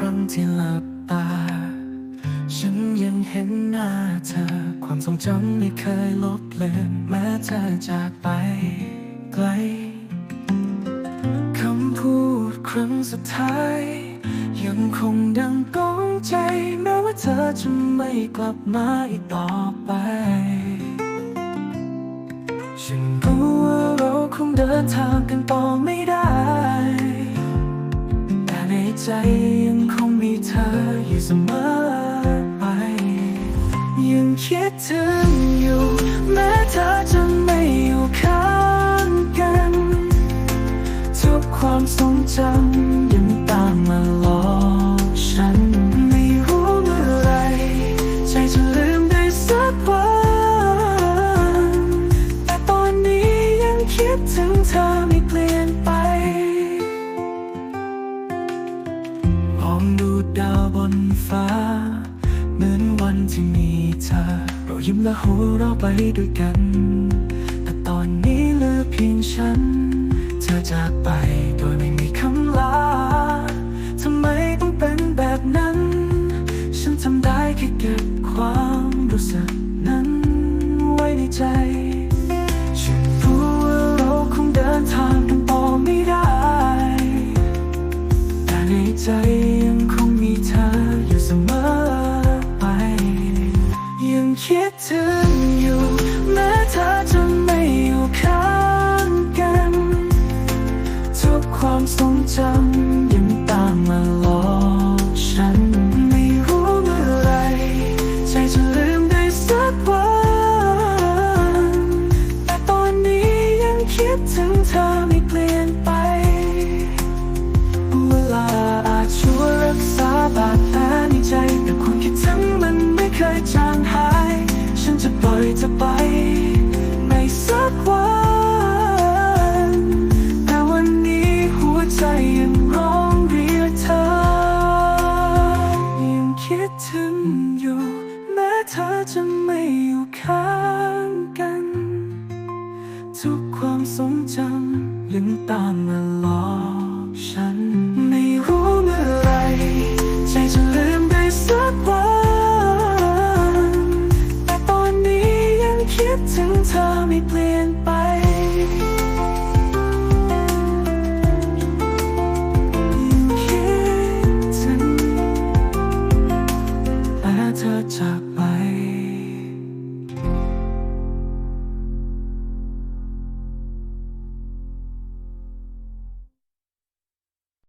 ครั้งที่หลับตา ฉันยังเห็นหน้าเธอ ความทรงจำไม่เคยลบเลือนแม้เธอจากไปไกลคำพูดครั้งสุดท้าย ยังคงดังก้องใจ แม้ว่าเธอจะไม่กลับมาอีกต่อไป ฉันรู้ว่าเราคงเดินทางกันต่อไม่ได้ แต่ในใจยัง เธออยู่เสมอไป ยังคิดถึงอยู่ แม้เธอจะไม่อยู่ข้างกัน ทุกความทรงจำยังตามมาหลอกฉัน ไม่รู้เมื่อไร ใจจะลืมได้สักวันแต่ตอนนี้ยังคิดถึงเธอไม่เปลี่ยนไป ดาวบนฟ้า เหมือนวันที่มีเธอ เรายิ้มและหัวเราะไปด้วยกัน แต่ตอนนี้เหลือเพียงฉัน เธอจากไปโดยไม่มีคำลาทำไมต้องเป็นแบบนั้น ฉันทำได้แค่เก็บความรู้สึกนั้นไว้ในใจฉันรู้ว่าเราคงเดินทางกันต่อไม่ได้ แต่ในใจยังคง สมอไป ยังคิดถึงอยู่ คิดถึงอยู่ แม้เธอจะไม่อยู่ข้างกัน ทุกความทรงจำยังตามมาหลอกฉัน ยัง